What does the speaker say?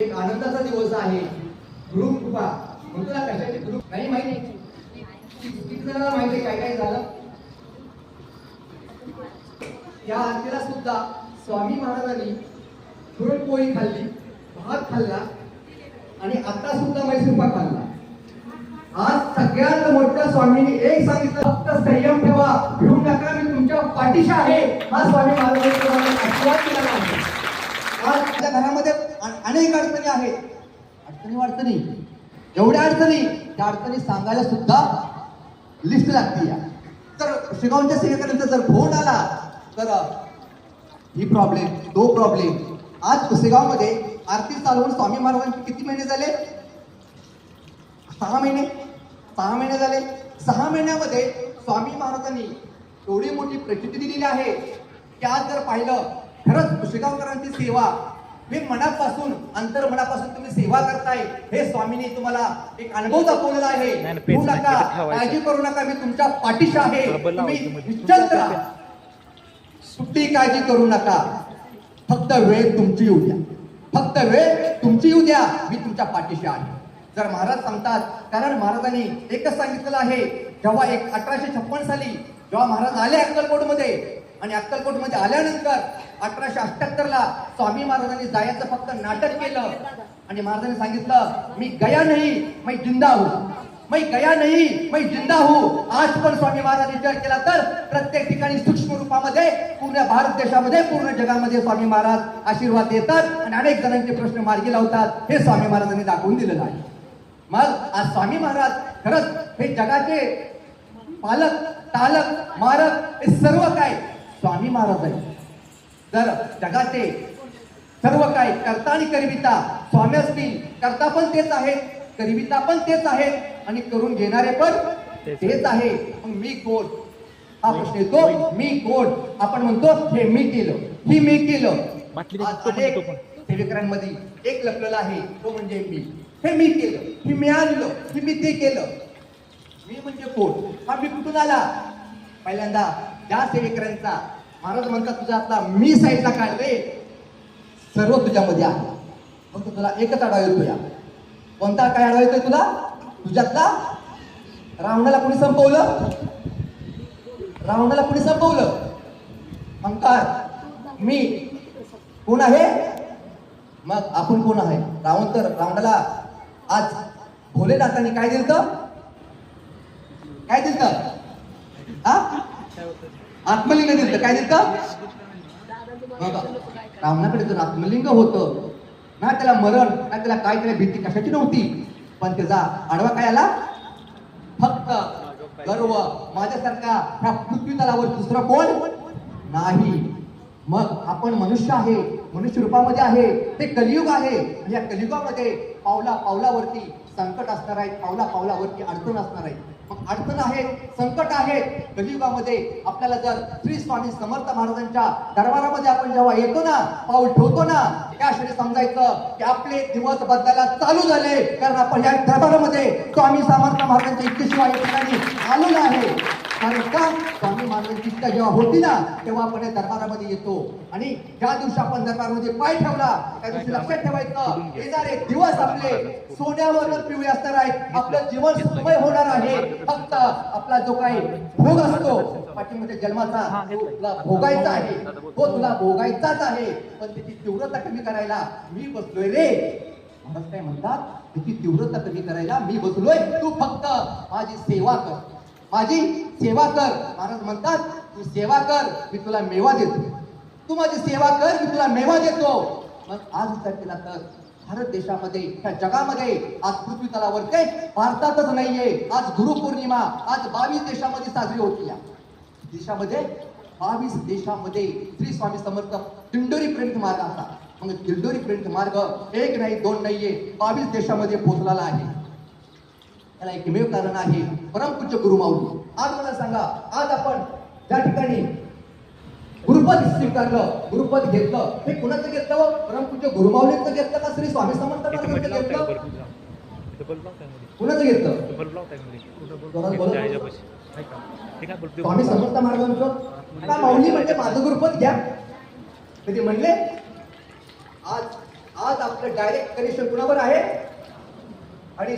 एक आनंदाचा दिवस आहे. गुरु कृपा. म्हणतो ना कशाची गुरु? नाही माहिती. किती जणांना माहिती काय काय झालं? या आरतीला सुद्धा स्वामी महाराजांनी पुरणपोळी खाल्ली भात खाल्ला आणि आता सुद्धा मैसूरपा खाल्ला. आज सगळ्यात मोठ्या स्वामींनी एक सांगितलं फक्त संयम ठेवा. भिवू नका मी तुमच्या पाठीशी आहे. हा स्वामी महाराजांनी आशीर्वाद दिलेला आहे अनेक अडचणी आहेत. अडचणी अडचणी. एवढ्या अडचणी त्या अडचणी सांगायला सुद्धा लिस्ट लागते या. तर शिगावच्या सेवेकरांचा जर फोन आला तर ही प्रॉब्लेम तो प्रॉब्लेम आज पुसेगावमध्ये आरती चालवून स्वामी महाराजांचे किती महिने झाले? सहा महिने. सहा महिने झाले. सहा महिन्यामध्ये स्वामी महाराजांनी एवढी मोठी प्रचिती दिलेली आहे. की आज जर पाहिलं खरंच पुशेगावकरांची सेवा हे मनापासून अंतर्मनापासून तुम्ही सेवा करताय. हे स्वामींनी तुम्हाला एक अनुभव दाखवलेला आहे. नका. काळजी करू नका मी तुमच्या पाठीशी आहे. तुम्ही. निश्चिंत राहा. सुट्टी काळजी करू नका. फक्त वेळ तुमची येऊ द्या. फक्त वेळ तुमची येऊ द्या. मी तुमच्या पाठीशी आहे. जर महाराज सांगतात कारण महाराजांनी एकच सांगितलेलं आहे जेव्हा एक अठराशे छप्पन साली जेव्हा महाराज आले अक्कलकोटमध्ये आणि अक्कलकोटमध्ये आल्यानंतर अठराशे अठ्याहत्तर ला स्वामी महाराजांनी जायचं फक्त नाटक केलं. आणि महाराजांनी सांगितलं मी गया नाही मी जिंदा हो. मैं गया नहीं मी जिंदा हो. आज पण स्वामी महाराज विचार केला तर प्रत्येक ठिकाणी सूक्ष्म रूपामध्ये पूर्ण भारत देशामध्ये पूर्ण जगामध्ये स्वामी महाराज आशीर्वाद देतात आणि अनेक जणांचे प्रश्न मार्गी लावतात. हे स्वामी महाराजांनी दाखवून दिलेलं आहे. मग आज स्वामी महाराज खरंच हे जगाचे पालक तालक मारक हे सर्व काय स्वामी महाराज आहे जर जगाचे सर्व काय करता आणि करविता स्वामी असतील करता पण तेच आहेत करविता पण तेच आहेत आणि करून घेणारे पण तेच आहे. मग मी कोण? हा प्रश्न येतो. मी कोण? आपण म्हणतो हे मी केलं. ही मी केलं. अनेक. सेवेकरांमध्ये एक लपलेला आहे. तो म्हणजे मी. हे मी केलं. हे मी आणलं. हे मी ते केलं. मी म्हणजे कोण? हा मी कुठून आला? पहिल्यांदा त्या सेवेकरांचा महाराज म्हणतात तुझा आता मी साईडला काढ रे? सर्व तुझ्यामध्ये आहे. फक्त तुला एकच आढावा येतो या कोणता काय आढावा येतोय तुला? तुझ्यातला? रावणाला कुणी संपवलं? रावणाला कुणी संपवलं? अंकार मी. कोण आहे? मग आपण कोण आहे? रावण तर रावणाला आज भोलेनाथांनी काय दिलं काय दिलं आत्मलिंग दिलं काय दिलं बघा रावणाकडे जर आत्मलिंग होतं ना त्याला मरण ना त्याला काय त्याला भीती कशाची नव्हती पण त्याचा आडवा काय आला? फक्त गर्व. माझ्यासारखा ह्या पृथ्वी तलावर दुसरा कोण? नाही. मग आपण मनुष्य आहे. मनुष्य रूपामध्ये आहे. ते कलियुग आहे. या कलियुगामध्ये पावला पावलावरती संकट असणार आहे. पावला पावलावरती अडचण असणार आहे. मग अडचण आहे संकट आहे. कलियुगामध्ये आपल्याला जर श्री स्वामी समर्थ महाराजांच्या दरबारामध्ये आपण जेव्हा येतो ना पाऊल ठेवतो ना त्या क्षणी समजायचं की आपले दिवस बदलायला चालू झाले. कारण आपण या दरबारामध्ये स्वामी समर्थ महाराजांच्या इच्छेशिवाय ठिकाणी आलेलो आहे. कारण का? स्वामी इच्छा जेव्हा होती ना तेव्हा आपण या दरबारामध्ये येतो. आणि ज्या दिवशी आपण दरबारामध्ये पाय ठेवला त्या दिवशी लक्षात ठेवायचं. येणारे दिवस आपले सोन्यावर पिवळे असणार आहेत. आपलं जीवन सुखमय होणार आहे. फक्त आपला जो काही भोग असतो पाठीमध्ये जन्माचा तुला भोगायचा आहे. तो तुला भोगायचाच आहे. पण त्याची तीव्रता कमी करायला मी बसलोय रे. महाराज काय म्हणतात? त्याची तीव्रता कमी करायला मी बसलोय. तू फक्त माझी सेवा कर. माझी सेवा कर. महाराज म्हणतात तू सेवा कर मी तुला मेवा देतो. तू माझी सेवा कर मी तुला मेवा देतो. मग आज विचार केला तर भारत देशामध्ये त्या जगामध्ये आज पृथ्वी तलावर ते भारतातच नाहीये. आज गुरुपौर्णिमा आज बावीस देशामध्ये साजरी होती या. देशामध्ये बावीस देशामध्ये श्री स्वामी समर्थ दिंडोरी प्रिंट मार्ग असा. मग दिंडोरी प्रिंट मार्ग एक नाही दोन नाहीये. बावीस देशामध्ये पोहोचलेला आहे. त्याला एकमेव कारण आहे परमपूज्य गुरुमाऊली आज मला सांगा आज आपण ज्या ठिकाणी गुरुपद स्वीकारलं गुरुपद घेतलं. हे कुणाचं घेतलं? परमपूज्य गुरुमाऊलीचं घेतलं का श्री स्वामी समर्थ घेतलं? कुणाचं घेतलं. त्या स्वामी समर्थ महाराजांचं का माऊली म्हणजे माझं गुरुपद घ्या. कधी म्हणले? आज आज आपलं डायरेक्ट कनेक्शन कुणावर आहे? आणि